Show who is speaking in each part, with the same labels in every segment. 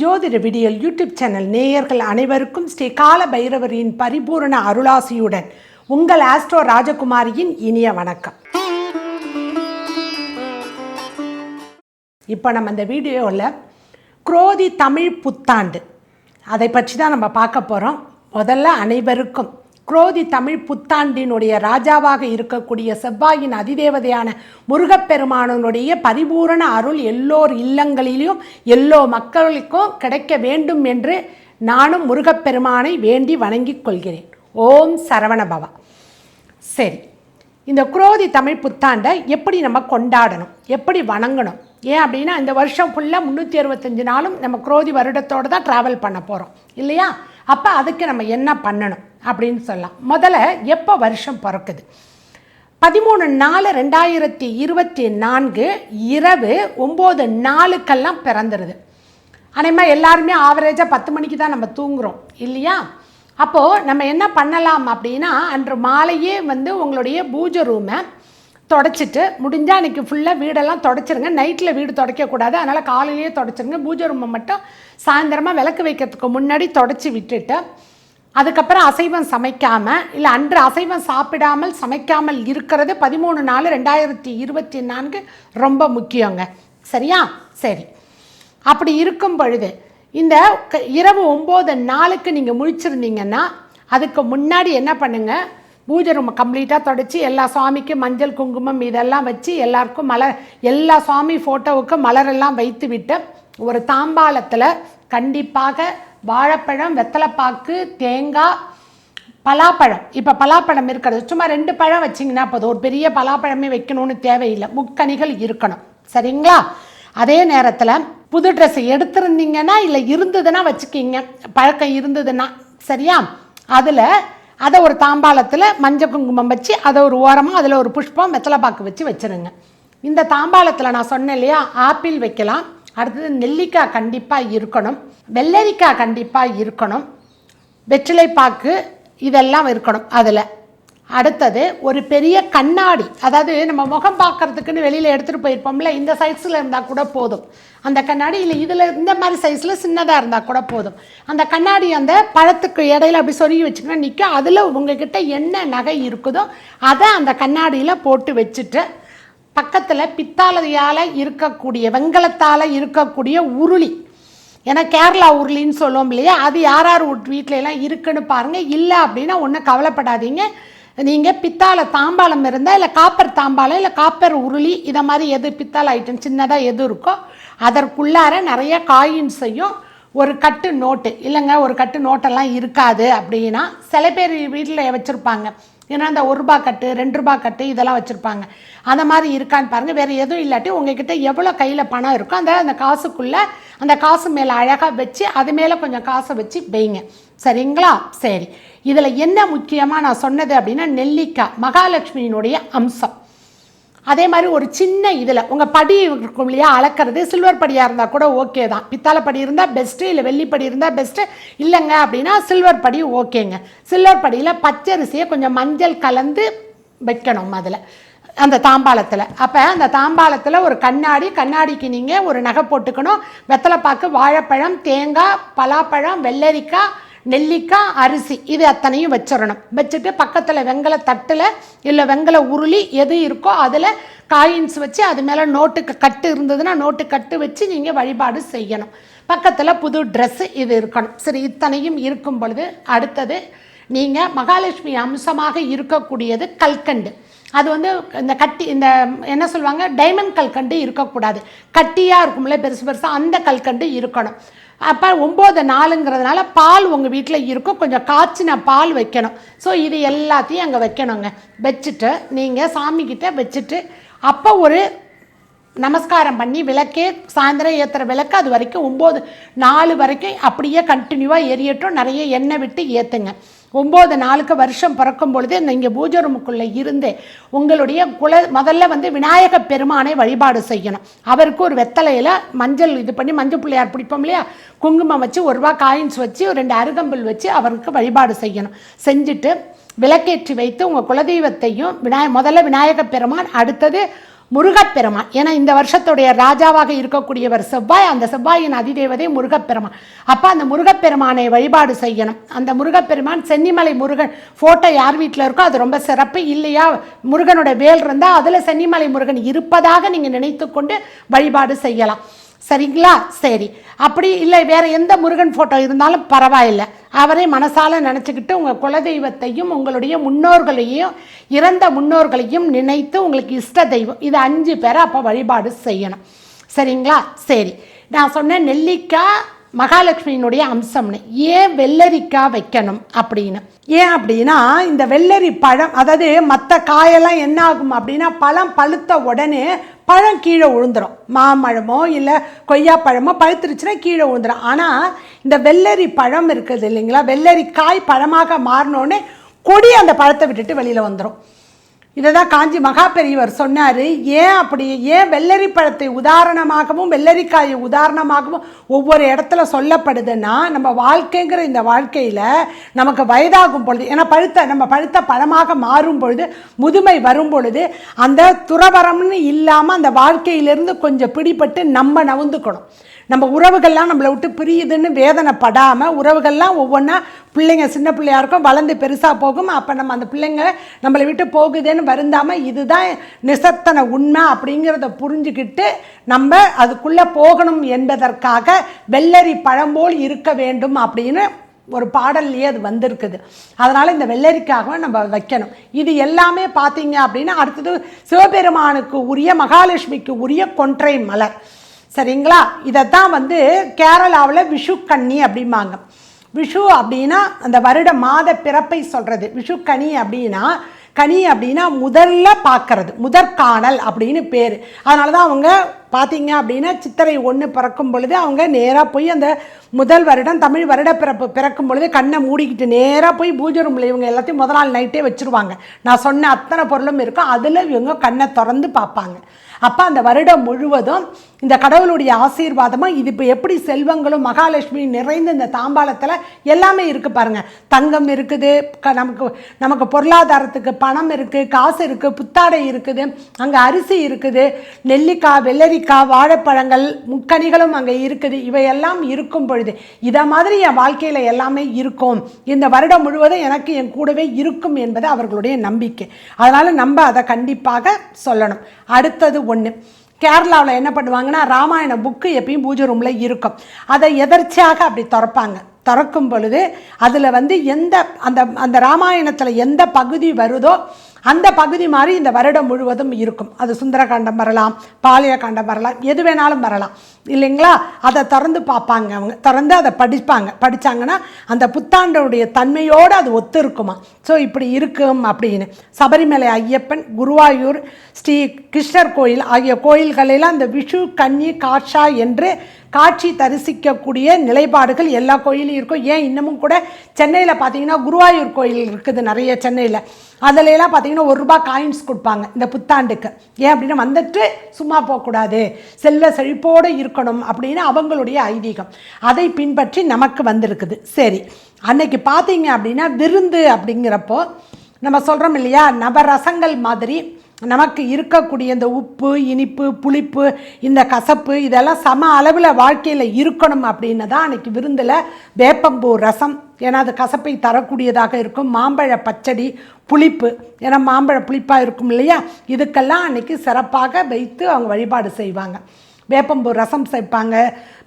Speaker 1: ஜோதிட விடியல் YouTube channel நேயர்கள் அனைவருக்கும் ஸ்ரீ கால பைரவரின் பரிபூரண அருளாசியுடன் உங்கள் ஆஸ்ட்ரோ ராஜகுமாரியின் இனிய வணக்கம். இப்போ நம்ம இந்த வீடியோவில் குரோதி தமிழ் புத்தாண்டு. அதை பற்றி தான் நம்ம பார்க்க போகிறோம் முதல்ல அனைவருக்கும் குரோதி தமிழ் புத்தாண்டினுடைய ராஜாவாக இருக்கக்கூடிய செவ்வாயின் அதிதேவதையான முருகப்பெருமானனுடைய பரிபூரண அருள் எல்லோர் இல்லங்களிலும் எல்லோ மக்களுக்கும் கிடைக்க வேண்டும் என்று நானும் முருகப்பெருமானை வேண்டி வணங்கிக் கொள்கிறேன். ஓம் சரவணபவா சரி இந்த குரோதி தமிழ் புத்தாண்டை எப்படி நம்ம கொண்டாடணும்? எப்படி வணங்கணும்? ஏன் அப்படின்னா இந்த வருஷம் ஃபுல்லாக முந்நூற்றி அறுபத்தஞ்சு நாளும் நம்ம குரோதி வருடத்தோடு தான் ட்ராவல் பண்ண போகிறோம் இல்லையா? அப்போ அதுக்கு நம்ம என்ன பண்ணணும்? அப்படின்னு சொல்லலாம். முதல்ல எப்போ வருஷம் பிறக்குது? பதிமூணு நாலு ரெண்டாயிரத்தி இருபத்தி நான்கு இரவு ஒம்பது நாளுக்கெல்லாம் பிறந்துடுது அதேமாதிரி எல்லாருமே ஆவரேஜாக பத்து மணிக்கு தான் நம்ம தூங்குறோம். இல்லையா? அப்போது நம்ம என்ன பண்ணலாம் அப்படின்னா அன்று மாலையே வந்து உங்களுடைய பூஜை ரூமை தொடச்சிட்டு முடிஞ்சால் அன்றைக்கி ஃபுல்லாக வீடெல்லாம் தொடச்சிருங்க. நைட்டில் வீடு துடைக்கக்கூடாது. அதனால் காலையிலேயே தொடச்சிருங்க. பூஜை ரூமை மட்டும் சாயந்தரமாக விளக்கு வைக்கிறதுக்கு முன்னாடி தொடச்சி விட்டுட்டு அதுக்கப்புறம் அசைவம் சமைக்காமல் இல்லை அன்று அசைவம் சாப்பிடாமல் சமைக்காமல் இருக்கிறது பதிமூணு நாலு ரெண்டாயிரத்தி இருபத்தி நான்கு ரொம்ப முக்கியங்க. சரியா? சரி. அப்படி இருக்கும் பொழுது இந்த க- இரவு ஒம்பது நாளுக்கு நீங்கள் முழிச்சிருந்தீங்கன்னா அதுக்கு முன்னாடி என்ன பண்ணுங்கள் பூஜை ரொம்ப கம்ப்ளீட்டாக தொடச்சி எல்லா சுவாமிக்கும் மஞ்சள் குங்குமம் இதெல்லாம் வச்சு எல்லாருக்கும் மலர் எல்லா சுவாமி ஃபோட்டோவுக்கும் மலரெல்லாம் வைத்து விட்டு ஒரு தாம்பாளத்தில் கண்டிப்பாக வாழைப்பழம் வெத்தலைப்பாக்கு தேங்காய் பலாப்பழம். இப்போ பலாப்பழம் இருக்கிறது. சும்மா ரெண்டு பழம் வச்சிங்கன்னா போதும். ஒரு பெரிய பலாப்பழமே வைக்கணும்னு தேவையில்லை. முக்கணிகள் இருக்கணும். சரிங்களா? அதே நேரத்தில் புது ட்ரெஸ் எடுத்திருந்தீங்கன்னா இல்லை இருந்ததுன்னா வச்சுக்கிங்க. பழக்கம் இருந்ததுன்னா. சரியா? அதில் அதை ஒரு தாம்பாளத்தில் மஞ்சள் குங்குமம் வச்சு அதை ஒரு ஓரமாக அதில் ஒரு புஷ்பம் வெத்தலைப்பாக்கு வச்சு வச்சுருங்க. இந்த தாம்பாளத்தில் நான் சொன்னேன் இல்லையா? ஆப்பிள் வைக்கலாம். அடுத்தது நெல்லிக்காய் கண்டிப்பாக இருக்கணும். வெள்ளரிக்காய் கண்டிப்பாக இருக்கணும். வெற்றிலைப்பாக்கு இதெல்லாம் இருக்கணும் அதில். அடுத்தது ஒரு பெரிய கண்ணாடி அதாவது நம்ம முகம் பார்க்கறதுக்குன்னு வெளியில் எடுத்துகிட்டு போயிருப்போம்ல இந்த சைஸில் இருந்தால் கூட போதும். அந்த கண்ணாடி இல்லை இதில் இந்த மாதிரி சைஸில் சின்னதாக இருந்தால் கூட போதும். அந்த கண்ணாடி அந்த பழத்துக்கு இடையில அப்படி சொருகி வச்சுக்கணும் நிற்கும் அதில் உங்ககிட்ட என்ன நகை இருக்குதோ அதை அந்த கண்ணாடியில் போட்டு வச்சுட்டு பக்கத்தில் பித்தாலையால் இருக்கக்கூடிய வெங்கலத்தால் இருக்கக்கூடிய உருளி. ஏன்னா கேரளா உருளின்னு சொல்லுவோம் இல்லையா? அது யார் யார் வீட்டிலலாம் இருக்குன்னு பாருங்கள் இல்லை அப்படின்னா ஒன்றும் கவலைப்படாதீங்க. நீங்கள் பித்தால தாம்பாளம் இருந்தால் இல்லை காப்பர் தாம்பாளம் இல்லை காப்பர் உருளி இதை மாதிரி எது பித்தாளை ஐட்டம் சின்னதாக எது இருக்கோ அதற்குள்ளார நிறைய காயின்ஸையும் ஒரு கட்டு நோட்டு இல்லைங்க ஒரு கட்டு நோட்டெல்லாம் இருக்காது அப்படின்னா சில பேர் வீட்டில் வச்சுருப்பாங்க. ஏன்னா அந்த ஒரு ரூபா கட்டு ரெண்டு ரூபா கட்டு இதெல்லாம் வச்சுருப்பாங்க. அந்த மாதிரி இருக்கான்னு பாருங்கள் வேறு எதுவும் இல்லாட்டி உங்ககிட்ட எவ்வளோ கையில் பணம் இருக்கோ அந்த அந்த காசுக்குள்ளே அந்த காசு மேலே அழகாக வச்சு அது மேலே கொஞ்சம் காசை வச்சு வைங்க. சரிங்களா? சரி. இதில் என்ன முக்கியமாக நான் சொன்னது அப்படின்னா நெல்லிக்காய் மகாலட்சுமியினுடைய அம்சம். அதே மாதிரி ஒரு சின்ன இதில் உங்கள் படி இருக்கும் இல்லையா அளக்கிறது சில்வர் படியாக இருந்தால் கூட ஓகே தான். பித்தாளை படி இருந்தால் பெஸ்ட்டு இல்லை வெள்ளிப்படி இருந்தால் பெஸ்ட்டு இல்லைங்க அப்படின்னா சில்வர் படி ஓகேங்க சில்வர் படியில் பச்சரிசியை கொஞ்சம் மஞ்சள் கலந்து வைக்கணும் அதில் அந்த தாம்பாளத்தில். அப்போ அந்த தாம்பாளத்தில் ஒரு கண்ணாடி கண்ணாடிக்கு நீங்கள் ஒரு நகை போட்டுக்கணும். வெத்தலைப்பாக்கு வாழைப்பழம் தேங்காய் பலாப்பழம் வெள்ளரிக்காய் நெல்லிக்காய் அரிசி இது அத்தனையும் வச்சிடணும். வச்சுட்டு பக்கத்தில் வெங்கல தட்டில் இல்லை வெங்கல உருளி எது இருக்கோ அதில் காயின்ஸ் வச்சு அது மேலே நோட்டுக்கு கட்டு இருந்ததுன்னா நோட்டு கட்டு வச்சு நீங்கள் வழிபாடு செய்யணும். பக்கத்தில் புது ட்ரெஸ்ஸு இது இருக்கணும். சரி இத்தனையும் இருக்கும் பொழுது அடுத்தது நீங்கள் மகாலட்சுமி அம்சமாக இருக்கக்கூடியது கல்கண்டு. அது வந்து இந்த கட்டி இந்த என்ன சொல்லுவாங்க? டைமண்ட் கல்கண்டு இருக்கக்கூடாது. கட்டியாக இருக்கும்ல பெருசு பெருசாக அந்த கல்கண்டு இருக்கணும். அப்போ ஒம்பது நாளுங்கிறதுனால பால் உங்கள் வீட்டில் இருக்கும். கொஞ்சம் காய்ச்சின பால் வைக்கணும். ஸோ இது எல்லாத்தையும் அங்கே வைக்கணுங்க. வச்சுட்டு நீங்கள் சாமிக்கிட்ட வச்சுட்டு அப்போ ஒரு நமஸ்காரம் பண்ணி விளக்கே சாயந்தரம் ஏற்றுற விளக்கு அது வரைக்கும் ஒம்பது நாலு வரைக்கும் அப்படியே கண்டினியூவாக எரியட்டும். நிறைய எண்ணெய் விட்டு ஏற்றுங்க ஒம்பது நாளுக்கு வருஷம் பிறக்கும் பொழுது இந்த இங்கே பூஜை ரூமுக்குள்ளே இருந்து உங்களுடைய குல முதல்ல வந்து விநாயக பெருமானை வழிபாடு செய்யணும். அவருக்கு ஒரு வெத்தலையில் மஞ்சள் இது பண்ணி மஞ்சள் பிள்ளையார் பிடிப்போம் இல்லையா? குங்குமம் வச்சு ஒரு ரூபா காயின்ஸ் வச்சு ஒரு ரெண்டு அருகம்புல் வச்சு அவருக்கு வழிபாடு செய்யணும். செஞ்சுட்டு விளக்கேற்றி வைத்து உங்கள் குலதெய்வத்தையும் விநாய முதல்ல விநாயக பெருமான் அடுத்தது முருகப்பெருமான். ஏன்னா இந்த வருஷத்துடைய ராஜாவாக இருக்கக்கூடியவர் செவ்வாய். அந்த செவ்வாயின் அதிதேவதை முருகப்பெருமான். அப்போ அந்த முருகப்பெருமானை வழிபாடு செய்யணும். அந்த முருகப்பெருமான் சென்னிமலை முருகன் ஃபோட்டோ யார் வீட்டில் இருக்கோ அது ரொம்ப சிறப்பு. இல்லையா முருகனோட வேல் இருந்தால் அதில் சென்னிமலை முருகன் இருப்பதாக நீங்கள் நினைத்து கொண்டு வழிபாடு செய்யலாம். சரிங்களா? சரி. அப்படி இல்லை வேறு எந்த முருகன் ஃபோட்டோ இருந்தாலும் பரவாயில்லை. அவரை மனசால நினச்சிக்கிட்டு உங்கள் குலதெய்வத்தையும் உங்களுடைய முன்னோர்களையும் இறந்த முன்னோர்களையும் நினைத்து உங்களுக்கு இஷ்ட தெய்வம். இது அஞ்சு பேரை அப்போ வழிபாடு செய்யணும். சரிங்களா? சரி. நான் சொன்னேன் நெல்லிக்காய் மகாலட்சுமியினுடைய அம்சம்னு. ஏன் வெள்ளரிக்காய் வைக்கணும் அப்படின்னு? ஏன் அப்படின்னா இந்த வெள்ளரி பழம் அதாவது மற்ற காயெல்லாம் என்ன ஆகும் அப்படின்னா பழம் பழுத்த உடனே பழம் கீழே விழுந்துடும் மாமழமோ இல்லை கொய்யாப்பழமோ பழுத்துருச்சுன்னா கீழே விழுந்துடும் ஆனால் இந்த வெள்ளரி பழம் இருக்குது இல்லைங்களா? வெள்ளரி காய் பழமாக மாறினோடனே கொடி அந்த பழத்தை விட்டுட்டு வெளியில் வந்துடும் இதை தான் காஞ்சி மகா பெரியவர் சொன்னார். ஏன் அப்படி ஏன் வெள்ளரி பழத்தை உதாரணமாகவும் வெள்ளரிக்காயை உதாரணமாகவும் ஒவ்வொரு இடத்துல சொல்லப்படுதுன்னா நம்ம வாழ்க்கைங்கிற இந்த வாழ்க்கையில் நமக்கு வயதாகும் பொழுது ஏன்னா பழுத்த நம்ம பழுத்த பழமாக மாறும் பொழுது முதுமை வரும் பொழுது அந்த துறவரம்னு இல்லாமல் அந்த வாழ்க்கையிலிருந்து கொஞ்சம் பிடிபட்டு நம்ம நவுந்துக்கணும். நம்ம உறவுகள்லாம் நம்மளை விட்டு பிரியுதுன்னு வேதனைப்படாமல் உறவுகள்லாம் ஒவ்வொன்றா பிள்ளைங்க சின்ன பிள்ளையாக இருக்கும் வளர்ந்து பெருசாக போகும். அப்போ நம்ம அந்த பிள்ளைங்க நம்மளை விட்டு போகுதுன்னு வருந்தாமல் இதுதான் நிசத்தன உண்மை அப்படிங்கிறத புரிஞ்சுக்கிட்டு நம்ம அதுக்குள்ளே போகணும் என்பதற்காக வெள்ளரி பழம்போல் இருக்க வேண்டும் அப்படின்னு ஒரு பாடல்லையே அது வந்திருக்குது. அதனால் இந்த வெள்ளரிக்காக நம்ம வைக்கணும். இது எல்லாமே பார்த்தீங்க அப்படின்னா அடுத்தது சிவபெருமானுக்கு உரிய மகாலட்சுமிக்கு உரிய கொன்றை மலர். சரிங்களா? இதைத்தான் வந்து கேரளாவில் விஷு கன்னி அப்படிம்பாங்க. விஷு அப்படின்னா அந்த வருட மாத பிறப்பை சொல்கிறது விஷு கனி அப்படின்னா கனி அப்படின்னா முதல்ல பார்க்கறது. முதற்காணல் அப்படின்னு பேர். அதனால தான் அவங்க பார்த்தீங்க அப்படின்னா சித்திரை ஒன்று பிறக்கும் பொழுது அவங்க நேராக போய் அந்த முதல் வருடம் தமிழ் வருட பிறப்பு பிறக்கும் பொழுது கண்ணை மூடிக்கிட்டு நேராக போய் பூஜை ரூமில் இவங்க எல்லாத்தையும் முதல் நாள் நைட்டே வச்சுருவாங்க. நான் சொன்ன அத்தனை பொருளும் இருக்கும். அதில் இவங்க கண்ணை திறந்து பார்ப்பாங்க. அப்போ அந்த வருடம் முழுவதும் இந்த கடவுளுடைய ஆசீர்வாதமும் இது இப்போ எப்படி செல்வங்களும் மகாலட்சுமியும் நிறைந்த இந்த தாம்பாளத்தில் எல்லாமே இருக்குது பாருங்கள் தங்கம் இருக்குது க நமக்கு நமக்கு பொருளாதாரத்துக்கு பணம் இருக்குது காசு இருக்குது புத்தாடை இருக்குது அங்கே அரிசி இருக்குது நெல்லிக்காய் வெள்ளரிக்காய் வாழைப்பழங்கள் முக்கனிகளும் அங்கே இருக்குது. இவையெல்லாம் இருக்கும் பொழுது இதை மாதிரி என் வாழ்க்கையில் எல்லாமே இருக்கும். இந்த வருடம் முழுவதும் எனக்கு என் கூடவே இருக்கும் என்பது அவர்களுடைய நம்பிக்கை. அதனால் நம்ம அதை கண்டிப்பாக சொல்லணும். அடுத்தது ஒன்று கேரளாவில் என்ன பண்ணுவாங்கன்னா ராமாயண புக்கு எப்பயும் பூஜை ரூமில் இருக்கும். அதை எதர்ச்சியாக அப்படி திறப்பாங்க. திறக்கும் பொழுது அதில் வந்து எந்த அந்த அந்த ராமாயணத்தில் எந்த பகுதி வருதோ அந்த பகுதி மாதிரி இந்த வருடம் முழுவதும் இருக்கும். அது சுந்தரகாண்டம் வரலாம் பாலியகாண்டம் வரலாம் எது வேணாலும் வரலாம். இல்லைங்களா? அதை திறந்து பார்ப்பாங்க அவங்க. திறந்து அதை படிப்பாங்க. படித்தாங்கன்னா அந்த புத்தாண்டோடைய தன்மையோடு அது ஒத்து இருக்குமா ஸோ இப்படி இருக்கும் அப்படின்னு. சபரிமலை ஐயப்பன் குருவாயூர் ஸ்ரீ கிருஷ்ணர் கோயில் ஆகிய கோயில்களெல்லாம் அந்த விஷு கன்னி காஷா என்று காட்சி தரிசிக்கக்கூடிய நிலைப்பாடுகள் எல்லா கோயிலும் இருக்கும். ஏன் இன்னமும் கூட சென்னையில் பார்த்தீங்கன்னா குருவாயூர் கோயில் இருக்குது நிறைய சென்னையில். அதுல எல்லாம் பார்த்தீங்கன்னா ஒரு ரூபா காயின்ஸ் கொடுப்பாங்க இந்த புத்தாண்டுக்கு. ஏன் அப்படின்னா வந்துட்டு சும்மா போகக்கூடாது. செல்வ செழிப்போடு இருக்கணும் அப்படின்னு அவங்களுடைய ஐதீகம். அதை பின்பற்றி நமக்கு வந்திருக்குது. சரி அன்னைக்கு பார்த்தீங்க அப்படின்னா விருந்து அப்படிங்கிறப்போ நம்ம சொல்கிறோம் இல்லையா? நவரசங்கள் மாதிரி நமக்கு இருக்கக்கூடிய இந்த உப்பு இனிப்பு புளிப்பு இந்த கசப்பு இதெல்லாம் சம அளவில் வாழ்க்கையில் இருக்கணும் அப்படின்னு தான் அன்றைக்கி விருந்தில் வேப்பம்பூ ரசம். ஏன்னா அது கசப்பை தரக்கூடியதாக இருக்கும். மாம்பழ பச்சடி புளிப்பு. ஏன்னா மாம்பழ புளிப்பாக இருக்கும் இல்லையா? இதுக்கெல்லாம் அன்றைக்கி சிறப்பாக வைத்து அவங்க வழிபாடு செய்வாங்க. வேப்பம்பூ ரசம் சேர்ப்பாங்க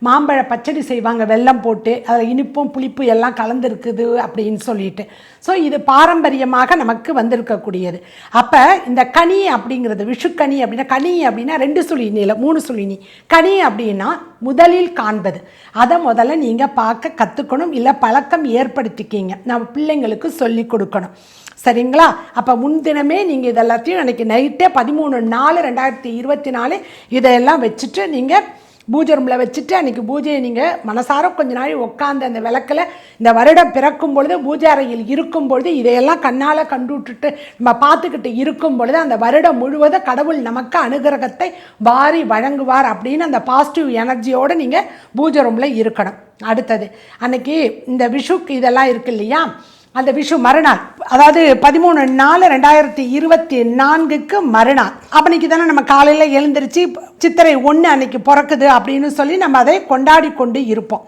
Speaker 1: மாம்பழ பச்சடி செய்வாங்க வெல்லம் போட்டு அதில் இனிப்பும் புளிப்பு எல்லாம் கலந்துருக்குது அப்படின்னு சொல்லிட்டு. ஸோ இது பாரம்பரியமாக நமக்கு வந்திருக்கக்கூடியது. அப்போ இந்த கனி அப்படிங்கிறது விஷுக்கனி அப்படின்னா கனி அப்படின்னா ரெண்டு சுழினி இல்லை மூணு சுழினி கனி அப்படின்னா முதலில் காண்பது. அதை முதல்ல நீங்கள் பார்க்க கற்றுக்கணும் இல்லை பழக்கம் ஏற்படுத்திக்கிங்க. நம்ம பிள்ளைங்களுக்கு சொல்லி கொடுக்கணும். சரிங்களா? அப்போ முன்தினமே நீங்கள் இதெல்லாத்தையும் அன்றைக்கி நைட்டே பதிமூணு நாலு ரெண்டாயிரத்தி இருபத்தி நாலு இதையெல்லாம் வச்சுட்டு நீங்கள் பூஜை ரூமில் வச்சுட்டு அன்றைக்கி பூஜையை நீங்கள் மனசார கொஞ்ச நாள் உட்காந்து அந்த விளக்கில் இந்த வருடம் பிறக்கும் பொழுது பூஜை அறையில் இருக்கும் பொழுது இதையெல்லாம் கண்ணால் கண்டு நம்ம பார்த்துக்கிட்டு இருக்கும் பொழுது அந்த வருடம் முழுவதும் கடவுள் நமக்கு அனுகிரகத்தை வாரி வழங்குவார் அப்படின்னு அந்த பாசிட்டிவ் எனர்ஜியோடு நீங்கள் பூஜை ரூமில் இருக்கணும். அடுத்தது அன்றைக்கி இந்த விஷுக்கு இதெல்லாம் இருக்கு இல்லையா? அந்த விஷு மறுநாள். அதாவது பதிமூணு நாலு ரெண்டாயிரத்தி இருபத்தி நான்குக்கு மறுநாள். அப்பன்னைக்கு தானே நம்ம காலையில் எழுந்திருச்சு சித்திரை ஒன்று அன்னைக்கு பிறக்குது அப்படின்னு சொல்லி நம்ம அதை கொண்டாடி கொண்டு இருப்போம்.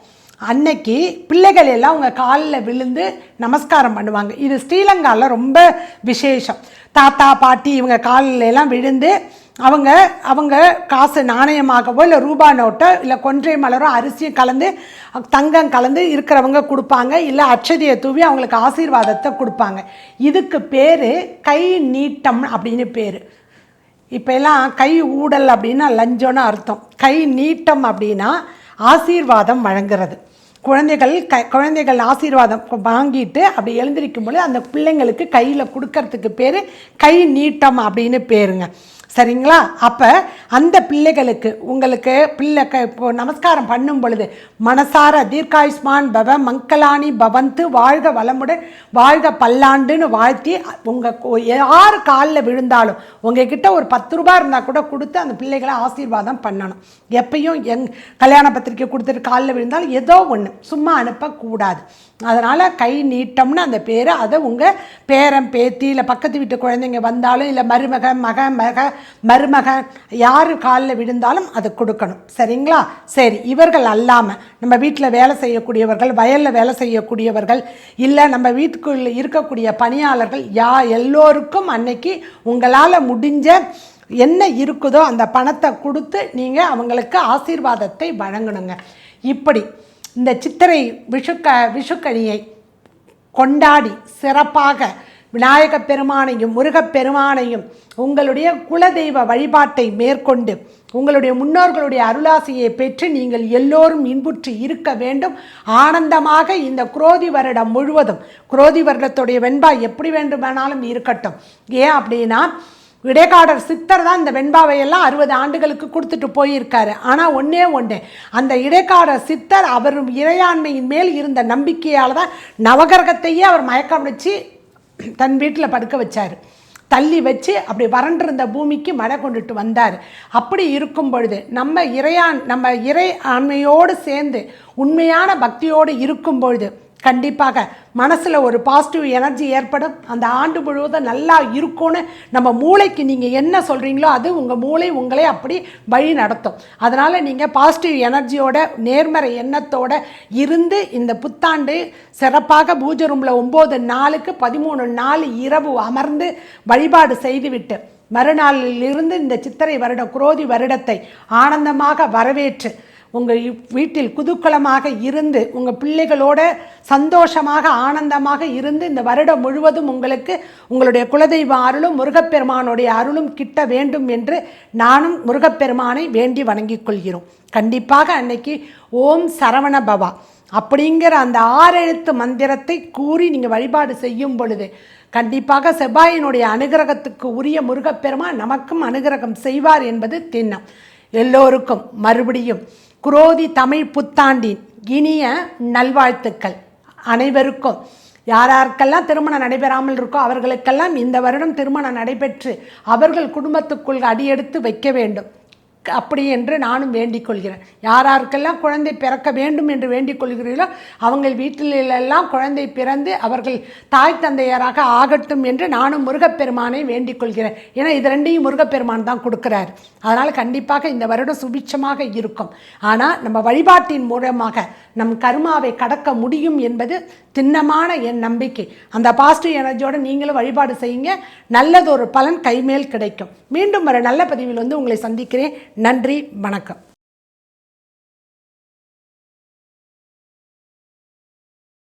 Speaker 1: அன்னைக்கு பிள்ளைகள் எல்லாம் அவங்க காலில் விழுந்து நமஸ்காரம் பண்ணுவாங்க. இது ஸ்ரீலங்காவில் ரொம்ப விசேஷம். தாத்தா பாட்டி இவங்க காலில் எல்லாம் விழுந்து அவங்க அவங்க காசு நாணயமாகவோ இல்லை ரூபா நோட்டோ இல்லை கொன்றை மலரோ அரிசியும் கலந்து தங்கம் கலந்து இருக்கிறவங்க கொடுப்பாங்க. இல்லை அச்சதியை தூவி அவங்களுக்கு ஆசீர்வாதத்தை கொடுப்பாங்க. இதுக்கு பேர் கை நீட்டம் அப்படின்னு பேர். இப்போ எல்லாம் கை ஊடல் அப்படின்னா லஞ்சம்னு அர்த்தம். கை நீட்டம் அப்படின்னா ஆசீர்வாதம் வழங்குறது. குழந்தைகள் க குழந்தைகள் ஆசீர்வாதம் வாங்கிட்டு அப்படி எழுந்திருக்கும் பொழுது அந்த பிள்ளைங்களுக்கு கையில் கொடுக்கறதுக்கு பேர் கை நீட்டம் அப்படின்னு பேருங்க. சரிங்களா? அப்போ அந்த பிள்ளைகளுக்கு உங்களுக்கு பிள்ளை க இப்போ நமஸ்காரம் பண்ணும் பொழுது மனசார தீர்க்காயுஷ்மான் பவ மங்களானி பவந்து வாழ்க வளமுடன் வாழ்க பல்லாண்டுன்னு வாழ்த்தி உங்கள் யார் காலில் விழுந்தாலும் உங்ககிட்ட ஒரு பத்து ரூபா இருந்தால் கூட கொடுத்து அந்த பிள்ளைகளை ஆசீர்வாதம் பண்ணணும். எப்பயும் எங் கல்யாண பத்திரிக்கை கொடுத்துட்டு காலில் விழுந்தாலும் ஏதோ ஒன்று சும்மா அனுப்பக்கூடாது. அதனால் கை நீட்டம்னு அந்த பேர் அதை உங்கள் பேரன் பேத்தி இல்லை பக்கத்து வீட்டு குழந்தைங்க வந்தாலும் இல்லை மருமக மக மக மருமகன் யார் காலில் விழுந்தாலும் அதை கொடுக்கணும். சரிங்களா? சரி இவர்கள் அல்லாமல் நம்ம வீட்டில் வேலை செய்யக்கூடியவர்கள் வயலில் வேலை செய்யக்கூடியவர்கள் இல்லை நம்ம வீட்டுக்குள்ள இருக்கக்கூடிய பணியாளர்கள் யா எல்லோருக்கும் அன்னைக்கு உங்களால் முடிஞ்ச என்ன இருக்குதோ அந்த பணத்தை கொடுத்து நீங்கள் அவங்களுக்கு ஆசீர்வாதத்தை வழங்கணுங்க. இப்படி இந்த சித்திரை விஷுக்க விஷுக்கணியை கொண்டாடி சிறப்பாக விநாயகப் பெருமானையும் முருகப் பெருமானையும் உங்களுடைய குலதெய்வ வழிபாட்டை மேற்கொண்டு உங்களுடைய முன்னோர்களுடைய அருளாசையை பெற்று நீங்கள் எல்லோரும் இன்புற்று இருக்க வேண்டும். ஆனந்தமாக இந்த குரோதி வருடம் முழுவதும் குரோதி வருடத்துடைய வெண்பா எப்படி வேண்டுமானாலும் இருக்கட்டும். ஏன் அப்படின்னா இடைக்காடர் சித்தர் தான் இந்த வெண்பாவை எல்லாம் அறுபது ஆண்டுகளுக்கு கொடுத்துட்டு போயிருக்காரு. ஆனால் ஒன்றே ஒன்று அந்த இடைக்காடர் சித்தர் அவரும் இறையாண்மையின் மேல் இருந்த நம்பிக்கையால் தான் நவகிரகத்தையே அவர் மயக்கம் வச்சு தன் வீட்டில் படுக்க வச்சார். தள்ளி வச்சு அப்படி வறண்டிருந்த பூமிக்கு மழை கொண்டுட்டு வந்தார். அப்படி இருக்கும் பொழுது நம்ம இறையான் நம்ம இறை ஆண்மையோடு சேர்ந்து உண்மையான பக்தியோடு இருக்கும் பொழுது கண்டிப்பாக மனசில் ஒரு பாசிட்டிவ் எனர்ஜி ஏற்படும். அந்த ஆண்டு முழுவதும் நல்லா இருக்கும்னு நம்ம மூளைக்கு நீங்கள் என்ன சொல்கிறீங்களோ அது உங்கள் மூளை உங்களை அப்படி வழி நடத்தும். அதனால் நீங்கள் பாசிட்டிவ் எனர்ஜியோட நேர்மறை எண்ணத்தோட இருந்து இந்த புத்தாண்டு சிறப்பாக பூஜை ரூமில் ஒம்பது நாளுக்கு பதிமூணு நாள் இரவு அமர்ந்து வழிபாடு செய்துவிட்டு மறுநாளிலிருந்து இந்த சித்திரை வருட குரோதி வருடத்தை ஆனந்தமாக வரவேற்று உங்கள் வீட்டில் குதூக்கலமாக இருந்து உங்கள் பிள்ளைகளோட சந்தோஷமாக ஆனந்தமாக இருந்து இந்த வருடம் முழுவதும் உங்களுக்கு உங்களுடைய குலதெய்வ அருளும் முருகப்பெருமானுடைய அருளும் கிட்ட வேண்டும் என்று நானும் முருகப்பெருமானை வேண்டி வணங்கிக் கொள்கிறோம். கண்டிப்பாக அன்னைக்கு ஓம் சரவண பவா. அப்படிங்கிற அந்த ஆறெழுத்து மந்திரத்தை கூறி நீங்கள் வழிபாடு செய்யும் பொழுது கண்டிப்பாக செவ்வாயினுடைய அனுகிரகத்துக்கு உரிய முருகப்பெருமா நமக்கும் அனுகிரகம் செய்வார் என்பது திண்ணம். எல்லோருக்கும் மறுபடியும் குரோதி தமிழ் புத்தாண்டின் இனிய நல்வாழ்த்துக்கள் அனைவருக்கும். யாராருக்கெல்லாம் திருமணம் நடைபெறாமல் இருக்கோ அவர்களுக்கெல்லாம் இந்த வருடம் திருமணம் நடைபெற்று அவர்கள் குடும்பத்துக்குள் அடியெடுத்து வைக்க வேண்டும். அப்படி என்று நானும் வேண்டிக் கொள்கிறேன். யாராருக்கெல்லாம் குழந்தை பிறக்க வேண்டும் என்று வேண்டிக் கொள்கிறீர்களோ அவங்கள் வீட்டிலெல்லாம் குழந்தை பிறந்து அவர்கள் தாய் தந்தையராக ஆகட்டும் என்று நானும் முருகப்பெருமானை வேண்டிக் கொள்கிறேன். ஏன்னா இது ரெண்டையும் முருகப்பெருமான் தான் கொடுக்குறாரு. அதனால் கண்டிப்பாக இந்த வருடம் சுபிட்சமாக இருக்கும். ஆனால் நம்ம வழிபாட்டின் மூலமாக நம் கருமாவை கடக்க முடியும் என்பது திண்ணமான என் நம்பிக்கை. அந்த பாசிட்டிவ் எனர்ஜியோடு நீங்களும் வழிபாடு செய்யுங்க. நல்லதொரு பலன் கைமேல் கிடைக்கும். மீண்டும் ஒரு நல்ல பதிவில் வந்து உங்களை சந்திக்கிறேன். நன்றி வணக்கம்.